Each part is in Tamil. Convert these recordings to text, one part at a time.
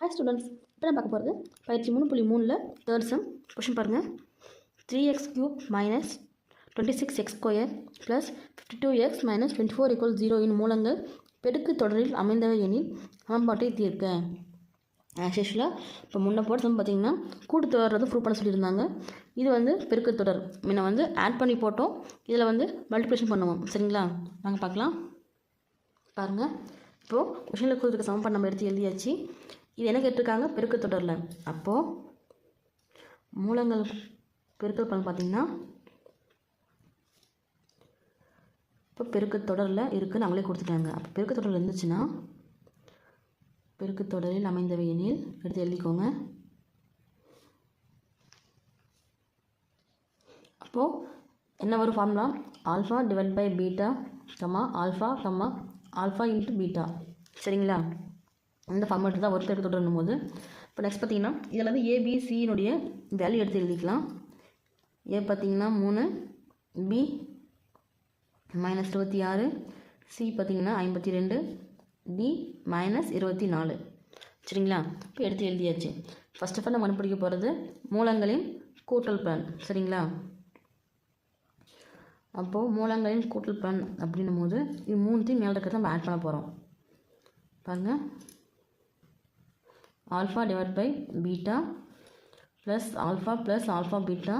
ஹாய் ஸ்டூடெண்ட்ஸ் இப்போ நான் பார்க்க போகிறது பயிற்சி மூணு புள்ளி மூணில் தேர்ட் சம் கொஷின் பாருங்கள் three x cube minus twenty six x square plus fifty two x minus twenty four equal zero இன் மூலங்கள் பெருக்கு தொடரில் அமைந்தவை எனில் சமன்பாட்டை தீர்க்க. ஆஸ் யூஷுவலாக இப்போ முன்ன போட்ட சம் பார்த்தீங்கன்னா கூட்டுத்தொடர் வந்து ப்ரூவ் பண்ண சொல்லியிருந்தாங்க. இது வந்து பெருக்கு தொடர். முன்ன வந்து ஆட் பண்ணி போட்டோம். இதில் வந்து மல்டிப்ளிகேஷன் பண்ணுவோம். சரிங்களா? நாங்கள் பார்க்கலாம். பாருங்கள் இப்போது கொஷனில் கொடுத்துருக்க சமன்பாடு நம்ம எடுத்து எழுதியாச்சு. இது என்ன கேட்டிருக்காங்க? பெருக்கு தொடரில். அப்போது மூலங்கள் பெருக்கல் பலன் பார்த்தீங்கன்னா இப்போ பெருக்கு தொடரில் இருக்குன்னு அவங்களே கொடுத்துட்டாங்க. அப்போ பெருக்கு தொடரில் இருந்துச்சுன்னா பெருக்கு தொடரில் அமைந்தவை எனில் எடுத்து எழுதிக்கோங்க. அப்போது என்ன வரும் formula alpha divide by beta comma alpha comma alpha into beta சரிங்களா? இந்த ஃபார்மேட் தான் ஒருத்தர் எடுத்து தொடரும் போது இப்போ நெக்ஸ்ட் பார்த்தீங்கன்னா இதில் வந்து ஏபிசியினுடைய வேல்யூ எடுத்து எழுதிக்கலாம். ஏ பார்த்தீங்கன்னா மூணு பி மைனஸ் இருபத்தி ஆறு சி பார்த்தீங்கன்னா ஐம்பத்தி ரெண்டு டி மைனஸ் இருபத்தி நாலு. சரிங்களா? இப்போ எடுத்து எழுதியாச்சு. ஃபஸ்ட் ஆஃப் ஆல் நம்ம கண்டுபிடிக்க போகிறது மூலங்களின் கூட்டல் பலன். சரிங்களா? அப்போது மூலங்களின் கூட்டல் பலன் அப்படின்னும் போது இது மூணுத்தையும் மேலே இருக்கிறத நம்ம ஆட் பண்ண போகிறோம் பாருங்கள் alpha divide by beta plus alpha plus alpha beta.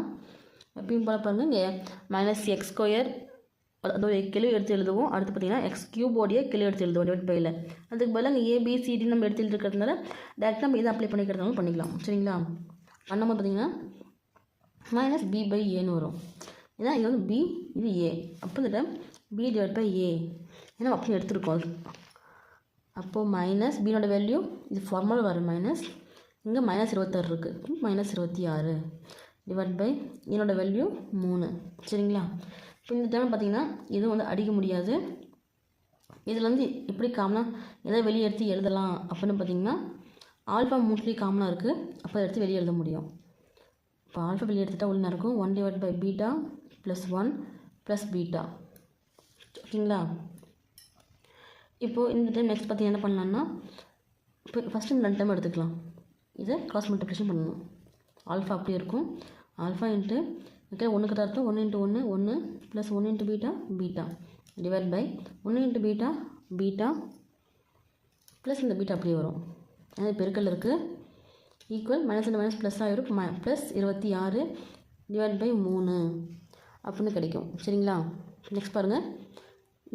எப்பயும் போல பாருங்கள் இங்கே மைனஸ் எக்ஸ் ஸ்கொயர் அதோட கிளி எடுத்து எழுதுவோம். அடுத்து பார்த்தீங்கன்னா எக்ஸ் கியூபோடைய கிளி எடுத்து எழுதுவோம் டிவைட் பையில் அதுக்கு பதிலாக இங்கே ஏபிசிடி நம்ம எடுத்து எழுதிருக்கிறதுனால டேரெக்டாக நம்ம இதை அப்ளை பண்ணிக்கிறதாலும் பண்ணிக்கலாம். சரிங்களா? பண்ணும்போது பார்த்தீங்கன்னா மைனஸ் பி பை ஏன்னு வரும். ஏன்னா இது வந்து பி இது ஏ அப்போ இந்த பி டிவைட் பை ஏ ஏன்னா அப்படி எடுத்துருக்கோம். அப்போது மைனஸ் பினோட வேல்யூ இது ஃபார்மல் வரும் மைனஸ் இங்கே மைனஸ் இருபத்தாறு இருக்குது மைனஸ் இருபத்தி ஆறு டிவைட் பை என்னோட வேல்யூ மூணு. சரிங்களா? இப்போ இந்த டைம் பார்த்தீங்கன்னா எதுவும் வந்து அடிக்க முடியாது. இதில் வந்து எப்படி காமனாக எதை வெளியே எடுத்து எழுதலாம் அப்படின்னு பார்த்தீங்கன்னா ஆல்ஃபா மோஸ்ட்லி காமனாக இருக்குது அப்போ அதை எடுத்து வெளியே எழுத முடியும். இப்போ ஆல்ஃபா வெளியே எடுத்துட்டால் ஒன்று இருக்கும்? One divide by beta plus one plus beta ஓகேங்களா? இப்போது இந்த டைம் நெக்ஸ்ட் பார்த்து என்ன பண்ணலான்னா இப்போ ஃபஸ்ட்டு இந்த ரெண்டு டைம் எடுத்துக்கலாம். இதை க்ராஸ் மல்டிப்ளிகேஷன் பண்ணணும். ஆல்ஃபா அப்படியே இருக்கும். ஆல்ஃபா இன்ட்டு ஓகே ஒன்று கிட்ட அர்த்தம். ஒன்று இன்ட்டு ஒன்று ஒன்று ப்ளஸ் ஒன்று into beta beta divide by ஒன்று இன்ட்டு பீட்டா பீட்டா ப்ளஸ் இந்த பீட்டா அப்படியே வரும். அது பெருக்கல் இருக்குது ஈக்குவல் மைனஸ் ரெண்டு மைனஸ் ப்ளஸ் ஆகிரும் ம ப்ளஸ் இருபத்தி ஆறு டிவைட் பை மூணு அப்படின்னு கிடைக்கும். சரிங்களா? நெக்ஸ்ட் பாருங்கள்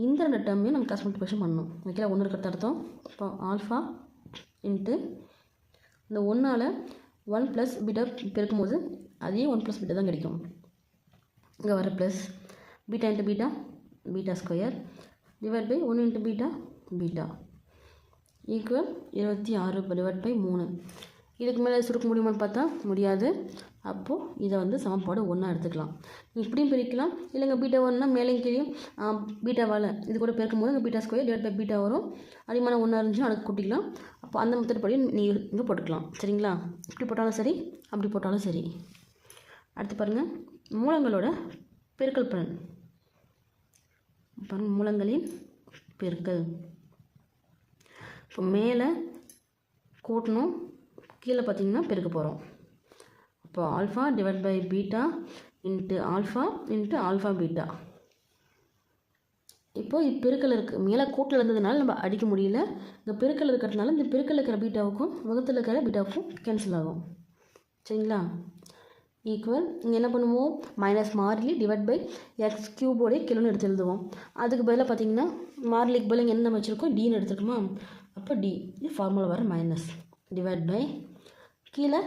இந்த ரெண்டு டேர்மையும் நம்ம கிராஸ் மல்டிப்ளிகேஷன் பண்ணணும் ஓகே ஒன்று இருக்கிறது அர்த்தம். இப்போ ஆல்ஃபா இன்ட்டு இந்த ஒன்றால் ஒன் ப்ளஸ் பீட்டா பெருக்கும்போது அதே ஒன் ப்ளஸ் பீட்டா தான் கிடைக்கும். இங்கே வர plus beta into beta beta square divide by ஒன்று இன்ட்டு பீட்டா பீட்டா ஈக்குவல் இருபத்தி ஆறு டிவைட் பை மூணு. இதுக்கு மேலே சுருக்க முடியுமான்னு பார்த்தா முடியாது. அப்போது இதை வந்து சமன்பாடு ஒன்றா எடுத்துக்கலாம். இப்படியும் பிரிக்கலாம். இல்லைங்க பீட்டா ஒன்றுனா மேலேயும் கீழே பீட்டாவால் இது கூட பெருக்கும் போது இங்கே beta square divide by beta வரும். அதிகமான ஒன்றா இருந்துச்சுன்னா அதுக்கு கூட்டிக்கலாம். அப்போ அந்த மெத்தட் படி நீ இங்கே போட்டுக்கலாம். சரிங்களா? இப்படி போட்டாலும் சரி அப்படி போட்டாலும் சரி. அடுத்து பாருங்கள் மூலங்களோட பெருக்கல் பலன். பாருங்கள் மூலங்களின் பெருக்கல். இப்போ மேலே கூட்டணும். கீழே பார்த்தீங்கன்னா பெருக்க போகிறோம் அப்போ alpha divide by beta into alpha into alpha beta இப்போது இது பெருக்கல் இருக்குது மேலே கூட்டில் இருந்ததுனால நம்ம அடிக்க முடியல. இந்த பெருக்கல் இருக்கிறதுனால இந்த பெருக்கல் இருக்கிற பீட்டாவுக்கும் முகத்தில் இருக்கிற பீட்டாவுக்கும் கேன்சல் ஆகும். சரிங்களா? ஈக்குவல் இங்கே என்ன பண்ணுவோம்? மைனஸ் மாறிலி டிவைட் பை எக்ஸ் கியூபோடைய கிலோன்னு எடுத்து எழுதுவோம். அதுக்கு பதிலாக பார்த்தீங்கன்னா மாறிலிக்கு பதிலாக என்ன நம்ம வச்சுருக்கோம்? டின்னு எடுத்துருக்கோமா? அப்போ டி இது ஃபார்முலா வர மைனஸ் டிவைட் பை கீழே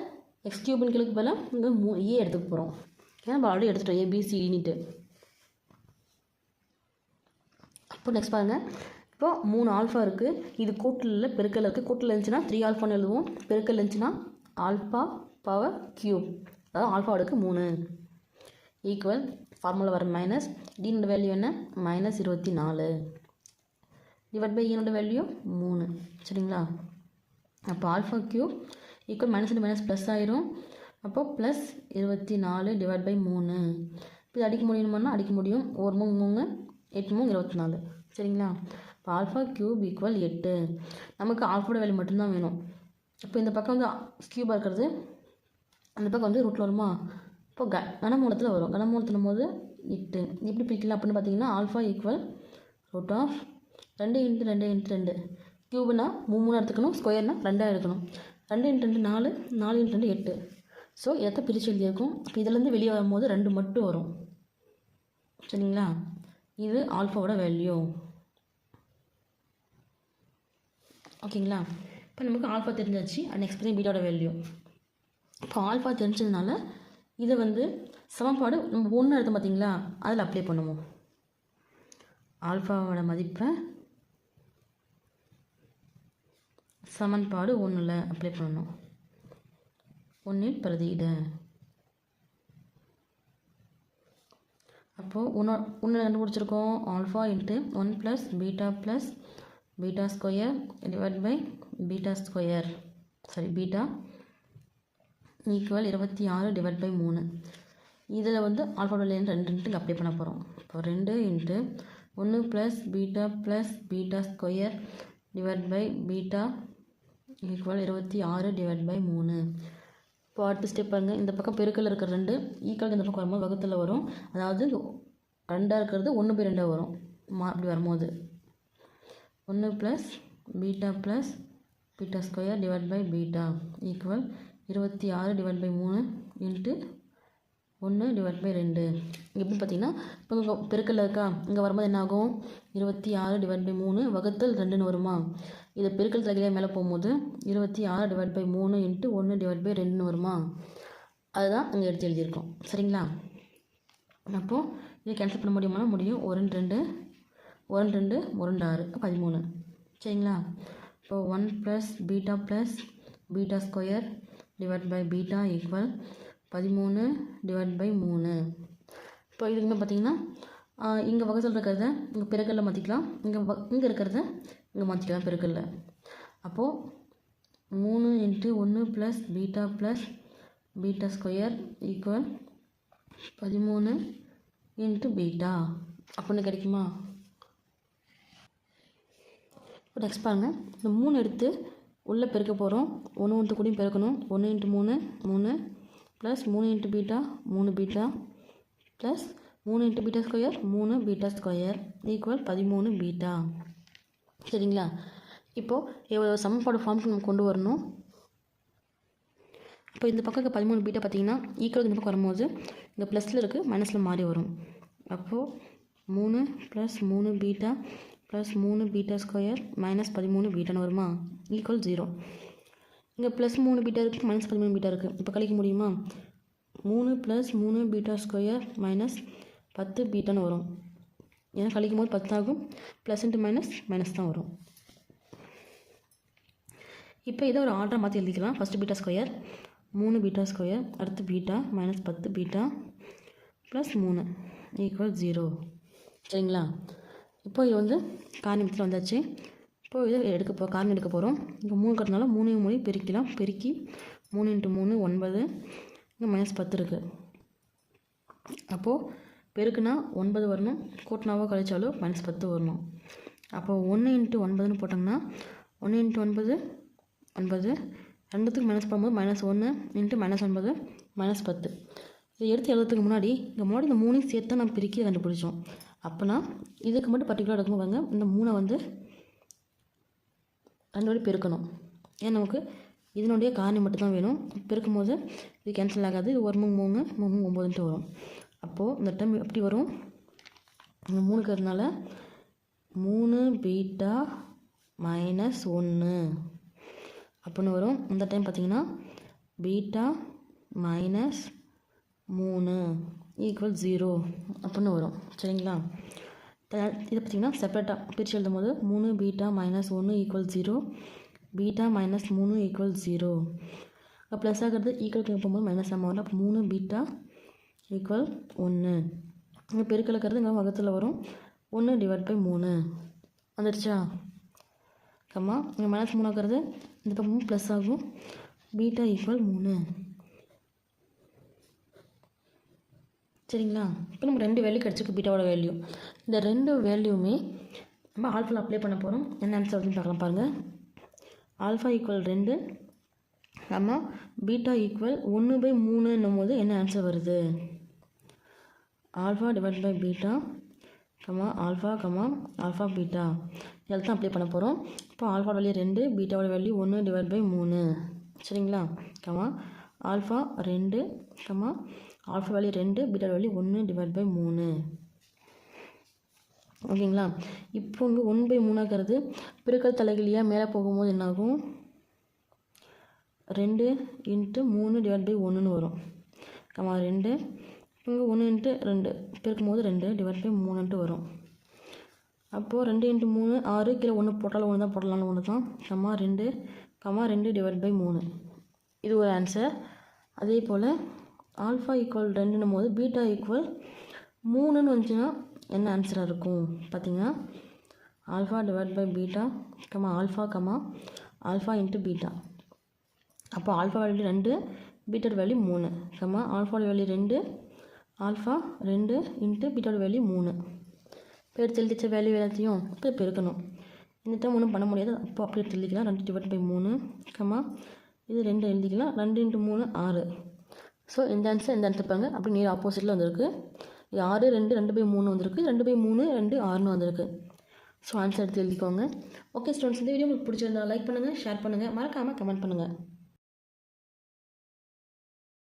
எக்ஸ் கியூபின் கீழுக்கு பதிலாக இங்கே மூ ஏ எடுத்துக்க போகிறோம் ஏன்னா நம்ம ஆல்ரெடி எடுத்துட்டோம். ஏபிசிடின்ட்டு அப்போ நெக்ஸ்ட் பாருங்கள் இப்போ மூணு ஆல்ஃபா இருக்குது இது கூட்டில் பெருக்கல் இருக்குது கூட்டில் இருந்துச்சுன்னா த்ரீ ஆல்ஃபான்னு எழுதுவோம். பெருக்கல் இருந்துச்சுன்னா ஆல்ஃபா பவர் கியூப் அதாவது ஆல்ஃபா அடுக்கு மூணு. ஈக்குவல் ஃபார்முலா வர மைனஸ் டீனோட வேல்யூ என்ன? மைனஸ் இருபத்தி நாலு டிவைட் பை ஈனோட வேல்யூ மூணு. சரிங்களா? அப்போ ஆல்ஃபா கியூப் ஈக்குவல் மைனஸ் ரெண்டு மைனஸ் ப்ளஸ் ஆயிரும். அப்போது ப்ளஸ் இருபத்தி நாலு டிவைட் பை மூணு. இப்போ இது அடிக்க முடியுமான்னா அடிக்க முடியும். ஒரு மூணு மூணு எட்டு மூணு இருபத்தி நாலு சரிங்களா? இப்போ ஆல்ஃபா க்யூப் ஈக்குவல் எட்டு. நமக்கு ஆல்ஃபோட வேல்யூ மட்டும்தான் வேணும். இப்போ இந்த பக்கம் வந்து க்யூபாக இருக்கிறது. அந்த பக்கம் வந்து ரூட்டில் வருமா? இப்போ க கனமூலத்தில் வரும். கனமூலத்தின் போது எட்டு. எப்படி பிரிக்கலாம் அப்படின்னு பார்த்தீங்கன்னா ஆல்ஃபா ஈக்குவல் ரூட் ஆஃப் ரெண்டு இன்ட்டு ரெண்டு இன்ட்டு ரெண்டு. க்யூப்னா மூணு எடுத்துக்கணும். ஸ்கொயர்னால் ரெண்டாக எடுக்கணும். ரெண்டு இன்ட்டு ரெண்டு நாலு நாலு இன்ட்டு ரெண்டு எட்டு. ஸோ எதை பிரித்து எழுதியிருக்கும்? இப்போ இதுலேருந்து வெளியே வரும்போது ரெண்டு மட்டும் வரும். சரிங்களா? இது ஆல்ஃபாவோட வேல்யூ ஓகேங்களா? இப்போ நமக்கு ஆல்ஃபா தெரிஞ்சாச்சு. நெக்ஸ்ட் பண்ணி பீட்டாவோட வேல்யூ இப்போ ஆல்ஃபா தெரிஞ்சதுனால இதை வந்து சமன்பாடு நம்ம ஒன்று எடுத்தோம் பார்த்தீங்களா அதில் அப்ளை பண்ணுவோம். ஆல்ஃபாவோட மதிப்பை சமன்பாடு ஒன்றில் அப்ளை பண்ணணும். ஒன்றில் பிரதியிட. அப்போது ஒன்று ஒன்று கண்டுபிடிச்சிருக்கோம். Alpha into one plus beta plus beta square divide by beta square sorry beta equal இருபத்தி ஆறு டிவைட் பை மூணு. இதில் வந்து ஆல்ஃபா லேன் ரெண்டு இன்ட்டுக்கு அப்ளை பண்ண போகிறோம் இப்போ ரெண்டு இன்ட்டு ஒன்று plus beta plus beta square divide by beta equal இருபத்தி ஆறு டிவைட் பை மூணு. இப்போ அடுத்த ஸ்டெப் பாருங்க. இந்த பக்கம் பெருக்கல் இருக்கிற ரெண்டு e ஈக்குவல் இந்த பக்கம் வரும்போது வகுத்தில் வரும். அதாவது ரெண்டாக இருக்கிறது ஒன்று பை ரெண்டாக வரும். மா அப்படி வரும்போது. ஒன்று plus beta plus beta square divide by beta equal இருபத்தி ஆறு டிவைட் பை மூணு இன்ட்டு ஒன்று டிவைட் பை ரெண்டு. எப்படி பார்த்தீங்கன்னா இப்போ இங்கே பெருக்கல்ல இருக்கா? இங்கே வரும்போது என்ன ஆகும் இருபத்தி ஆறு டிவைட் பை மூணு வகுத்தல் ரெண்டுன்னு வருமா? இதை பெருக்கல் தகையிலே மேலே போகும்போது இருபத்தி ஆறு டிவைட் பை மூணு இன்ட்டு ஒன்று டிவைட் பை ரெண்டுன்னு வருமா? அதுதான் அங்கே எடுத்து எழுதியிருக்கோம். சரிங்களா? அப்போது இதை கேன்சல் பண்ண முடியுமா முடியும். ஒரு ரெண்டு ஒரு ரெண்டு ஒரு ரெண்டு ஆறு. பதிமூணு. சரிங்களா? இப்போ one plus beta plus beta square divide by beta equal பதிமூணு டிவைட் பை மூணு. இப்போ இதுக்குமே பார்த்தீங்கன்னா இங்கே வகை இருக்கிறத இங்கே பெருக்கல்ல மாற்றிக்கலாம் இங்கே வ இங்கே இருக்கிறத இங்கே மாற்றிக்கலாம் பெருக்கல்ல அப்போது மூணு இன்ட்டு ஒன்று plus beta plus beta square equal பதிமூணு இன்ட்டு பீட்டா அப்படின்னு கிடைக்குமா? இப்போ நெக்ஸ்ட் பாருங்கள் இந்த மூணு எடுத்து உள்ளே பெருக்க போகிறோம் ஒன்று ஒன்று கூடயும் பெருக்கணும். ஒன்று இன்ட்டு மூணு மூணு ப்ளஸ் மூணு இன்ட்டு பீட்டா மூணு பீட்டா ப்ளஸ் மூணு இன்ட்டு பீட்டா ஸ்கொயர் மூணு பீட்டா ஸ்கொயர் ஈக்குவல் பதிமூணு பீட்டா சரிங்களா? இப்போது எவ்வளோ சமன்பாடு ஃபார்முக்கு நம்ம கொண்டு வரணும். இப்போ இந்த பக்கம் இருக்க பதிமூணு பீட்டா பார்த்தீங்கன்னா ஈக்குவல் இந்த பக்கம் வரும்போது இங்கே ப்ளஸில் இருக்குது மைனஸில் மாறி வரும். அப்போது மூணு ப்ளஸ் மூணு பீட்டா ப்ளஸ் மூணு பீட்டா ஸ்கொயர் மைனஸ் பதிமூணு பீட்டான்னு வருமா? ஈக்குவல் ஜீரோ இங்கே ப்ளஸ் மூணு பீட்டா இருக்குது மைனஸ் பதிமூணு பீட்டா இருக்குது இப்போ கழிக்க முடியுமா? மூணு ப்ளஸ் மூணு பீட்டா ஸ்கொயர் மைனஸ் பத்து பீட்டான்னு வரும். ஏன்னா கழிக்கும் போது பத்து ஆகும் ப்ளஸ் இன்ட்டு மைனஸ் மைனஸ் தான் வரும். இப்போ இதை ஒரு ஆர்டரை மாற்றி எழுதிக்கலாம். ஃபஸ்ட்டு பீட்டா ஸ்கொயர் மூணு பீட்டா ஸ்கொயர் அடுத்து பீட்டா மைனஸ் பத்து பீட்டா ப்ளஸ் மூணு ஈக்குவல் ஜீரோ சரிங்களா? இப்போ இது வந்து காரணத்தில் வந்தாச்சு. இப்போ இதை எடுக்க போ காரணம் எடுக்க போகிறோம் இங்கே மூணு கட்டினால மூணையும் மூணு பெருக்கலாம். பெருக்கி மூணு இன்ட்டு மூணு ஒன்பது. இங்கே மைனஸ் பத்து இருக்குது அப்போது பெருக்குனா ஒன்பது வரணும். கூட்டினாவோ கழிச்சாலோ மைனஸ் பத்து வரணும். அப்போது ஒன்று இன்ட்டு ஒன்பதுன்னு போட்டோங்கன்னா ஒன்று இன்ட்டு ஒன்பது ஒன்பது ரெண்டுத்துக்கு மைனஸ் பண்ணும்போது மைனஸ் ஒன்று இன்ட்டு மைனஸ் ஒன்பது மைனஸ் பத்து. இதை எடுத்து எழுதுறதுக்கு முன்னாடி இங்கே முன்னாடி இந்த மூணையும் சேர்த்து தான் நம்ம பிரிக்கி கண்டுபிடிச்சோம். அப்போனா இதுக்கு மட்டும் பர்டிகுலராக எடுக்கும் பாருங்க இந்த மூணை வந்து ரெண்டு வாட்டி பெருக்கணும். ஏன் நமக்கு இதனுடைய காரணி மட்டும் தான் வேணும். பெருக்கும் போது இது கேன்சல் ஆகாது. இது ஒரு மூணு மூணு மூணு ஒம்போதுன்ட்டு வரும். அப்போது இந்த டைம் எப்படி வரும். மூணு இருக்கிறதுனால மூணு பீட்டா மைனஸ் ஒன்று அப்படின்னு வரும். இந்த டைம் பார்த்தீங்கன்னா பீட்டா மைனஸ் மூணு ஈக்குவல் ஜீரோ அப்படின்னு வரும். சரிங்களா? இதை பார்த்தீங்கன்னா செப்பரேட்டாக பிரித்து எழுதும் போது மூணு பீட்டா மைனஸ் ஒன்று ஈக்குவல் ஜீரோ பீட்டா மைனஸ் மூணு ஈக்குவல் ஜீரோ அப்போ ப்ளஸ் ஆகிறது ஈக்குவல் போகும்போது மைனஸ் நம்ம வரும். அப்போ மூணு பீட்டா ஈக்குவல் ஒன்று இங்கே பெருக்கல் இருக்கிறது இங்கே வகத்தில் வரும். ஒன்று டிவைட் பை மூணு. வந்துடுச்சா? கம்மா இங்கே மைனஸ் மூணாக்கிறது இந்த பக்கமும் ப்ளஸ் ஆகும். பீட்டா ஈக்குவல் மூணு. சரிங்களா? இப்போ நம்ம ரெண்டு வேல்யூ கிடச்சிருக்கு பீட்டாவோட வேல்யூ இந்த ரெண்டு வேல்யூமே நம்ம ஆல்ஃபில் அப்ளை பண்ண போகிறோம் என்ன ஆன்சர் வருதுன்னு பார்க்கலாம் பாருங்கள் ஆல்ஃபா ஈக்குவல் ரெண்டு. கமா பீட்டா ஈக்குவல் ஒன்று பை மூணுன்னும் போது என்ன ஆன்சர் வருது? Alpha divide by beta comma alpha comma alpha beta இதில் தான் அப்ளை பண்ண போகிறோம் இப்போ ஆல்ஃபா வேல்யூ ரெண்டு பீட்டாவோட வேல்யூ ஒன்று டிவைட் பை மூணு. சரிங்களா? கமா ஆல்ஃபா ரெண்டு கமா ஆல்ஃபா வேல்யூ ரெண்டு பீட்டா வேல்யூ ஒன்று டிவைட் பை மூணு. ஓகேங்களா? இப்போ இங்கே ஒன் பை மூணாக்கிறது பெருக்கல் தலைகளையாக மேலே போகும்போது என்னாகும்? ரெண்டு இன்ட்டு மூணு டிவைட் பை ஒன்றுன்னு வரும். கமா ரெண்டு இங்கே ஒன்று இன்ட்டு ரெண்டு. பெருக்கும் போது ரெண்டு டிவைட் பை மூணுன்ட்டு வரும். அப்போது ரெண்டு இன்ட்டு மூணு ஆறு கீழே ஒன்று போட்டாலும் ஒன்று தான் போடலாம்னு ஒன்று தான் கம்மா ரெண்டு கம்மா ரெண்டு டிவைட் பை மூணு. இது ஒரு ஆன்சர் அதே போல் ஆல்ஃபா ஈக்குவல் ரெண்டுன்னும் போது பீட்டா ஈக்குவல் மூணுன்னு வந்துச்சுன்னா என்ன ஆன்சராக இருக்கும்? பார்த்தீங்கன்னா alpha divide by beta comma alpha comma alpha into beta அப்போ ஆல்ஃபா வேல்யூ ரெண்டு பீட்டர் வேல்யூ மூணு. கமா ஆல்ஃபா வேல்யூ ரெண்டு ஆல்ஃபா ரெண்டு இன்ட்டு பீட்டோட வேல்யூ மூணு. இப்போ எடுத்து வேல்யூ எல்லாத்தையும் இப்போ பெருக்கணும். இந்த டைம் ஒன்றும் பண்ண முடியாது. அப்போ அப்படியே எடுத்து எழுதிக்கலாம். ரெண்டு டிவைட் பை மூணு கம்மா இது ரெண்டு எழுதிக்கலாம். ரெண்டு இன்ட்டு மூணு ஆறு. ஸோ இந்த ஆன்சர் இந்த ஆன்சர் பாருங்க. அப்படி நேர் ஆப்போசிட்டில் வந்திருக்கு. இது ஆறு ரெண்டு ரெண்டு பை மூணு வந்திருக்கு. ரெண்டு பை மூணு ரெண்டு ஆறுன்னு வந்திருக்கு. ஸோ ஆன்சர் எடுத்து எழுதிக்கோங்க. ஓகே ஸ்டூடெண்ட்ஸ் இந்த வீடியோ உங்களுக்கு பிடிச்சிருந்தா லைக் பண்ணுங்கள் ஷேர் பண்ணுங்கள் மறக்காமல் கமெண்ட் பண்ணுங்கள்